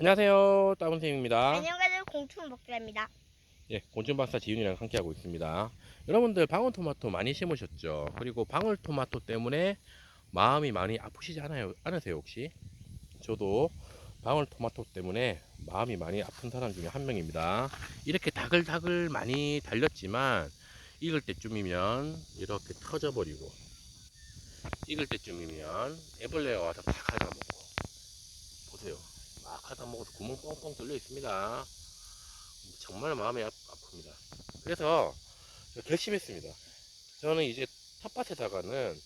안녕하세요. 따분쌤입니다. 안녕하세요. 공충 목사입니다. 예, 곤충박사 지윤이랑 함께하고 있습니다. 여러분들 방울토마토 많이 심으셨죠? 그리고 방울토마토 때문에 마음이 많이 아프시지 않아요? 않으세요, 혹시? 저도 방울토마토 때문에 마음이 많이 아픈 사람 중에 한 명입니다. 이렇게 다글다글 많이 달렸지만 익을 때쯤이면 이렇게 터져버리고 익을 때쯤이면 애벌레가 와서 다 갉아먹고 보세요. 막 하다 먹어서 구멍 뻥뻥 뚫려 있습니다. 정말 마음이 아, 아픕니다. 그래서 결심했습니다. 저는 이제 텃밭에다가는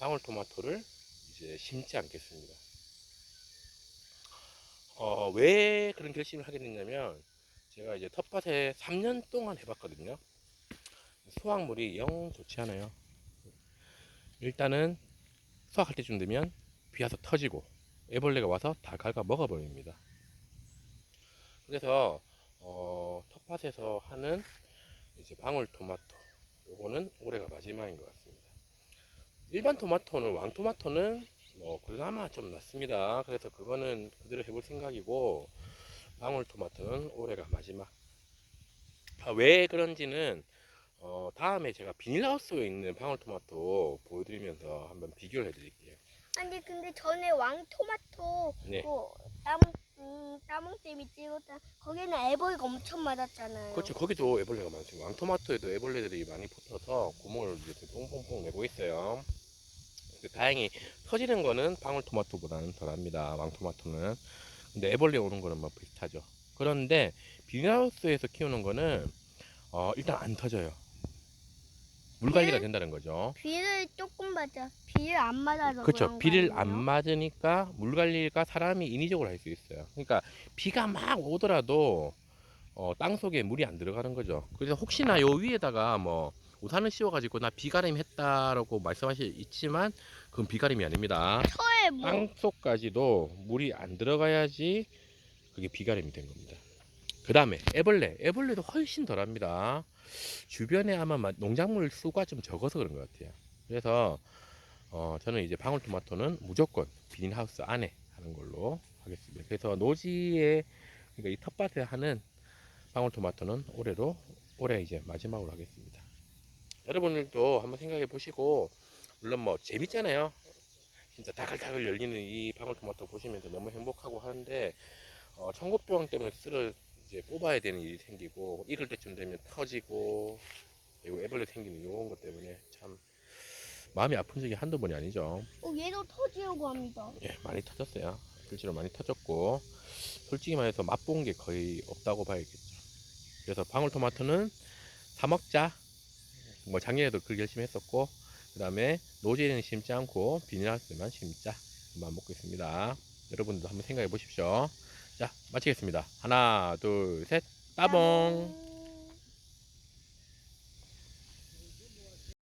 방울토마토를 이제 심지 않겠습니다. 어, 왜 그런 결심을 하게 됐냐면 제가 이제 텃밭에 3년 동안 해봤거든요. 수확물이 영 좋지 않아요. 일단은 수확할 때쯤 되면 비 와서 터지고 애벌레가 와서 다 갉아 먹어버립니다. 그래서 어, 텃밭에서 하는 이제 방울토마토 요거는 올해가 마지막인 것 같습니다. 일반 토마토는 왕토마토는 뭐 그나마 좀 낫습니다. 그래서 그거는 그대로 해볼 생각이고 방울토마토는 올해가 마지막. 아, 왜 그런지는 어, 다음에 제가 비닐하우스에 있는 방울토마토 보여드리면서 한번 비교를 해드릴게요. 아니 근데 전에 왕 토마토 네. 그 따몽 음, 따몽쌤이 찍었다 거기는 애벌가 엄청 많았잖아요. 그렇죠. 거기도 애벌레가 많죠. 왕토마토에도 애벌레들이 많이 붙어서 구멍을 이렇게 뽕뽕뽕 내고 있어요. 근데 다행히 터지는 거는 방울토마토보다는 덜합니다. 왕토마토는. 근데 애벌레 오는 거는 뭐 비슷하죠. 그런데 비닐하우스에서 키우는 거는 어, 일단 안 터져요. 물 관리가 된다는 거죠. 비를 조금 맞아. 비를 안 맞아서 그렇죠. 그런 비를 거 안 아니에요? 맞으니까 물 관리가 사람이 인위적으로 할 수 있어요. 그러니까 비가 막 오더라도 어, 땅 속에 물이 안 들어가는 거죠. 그래서 혹시나 요 위에다가 뭐 우산을 씌워가지고 나 비가림 했다라고 말씀하실 있지만 그건 비가림이 아닙니다. 터에 뭐땅 속까지도 물이 안 들어가야지 그게 비가림이 된 겁니다. 그 다음에 애벌레, 애벌레도 훨씬 덜합니다. 주변에 아마 마- 농작물 수가 좀 적어서 그런 것 같아요. 그래서 어, 저는 이제 방울토마토는 무조건 비닐하우스 안에 하는 걸로 하겠습니다. 그래서 노지에 그러니까 이 텃밭에 하는 방울토마토는 올해로 올해 이제 마지막으로 하겠습니다. 여러분들도 한번 생각해 보시고 물론 뭐 재밌잖아요. 진짜 다글다글 열리는 이 방울토마토 보시면서 너무 행복하고 하는데 어, 청국병 때문에 쓸을 이제 뽑아야 되는 일이 생기고 익을 때쯤 되면 터지고 그리고 애벌레 생기는 이런 것 때문에 참 마음이 아픈 적이 한두 번이 아니죠. 어, 얘도 터지려고 합니다. 예, 많이 터졌어요. 실제로 많이 터졌고 솔직히 말해서 맛본 게 거의 없다고 봐야겠죠. 그래서 방울토마토는 사 먹자. 뭐 작년에도 그 열심히 했었고 그 다음에 노지에는 심지 않고 비닐하우스만 심자. 만 먹고 있습니다. 여러분도 한번 생각해 보십시오. 자, 마치겠습니다. 하나, 둘, 셋, 따봉. 따봉.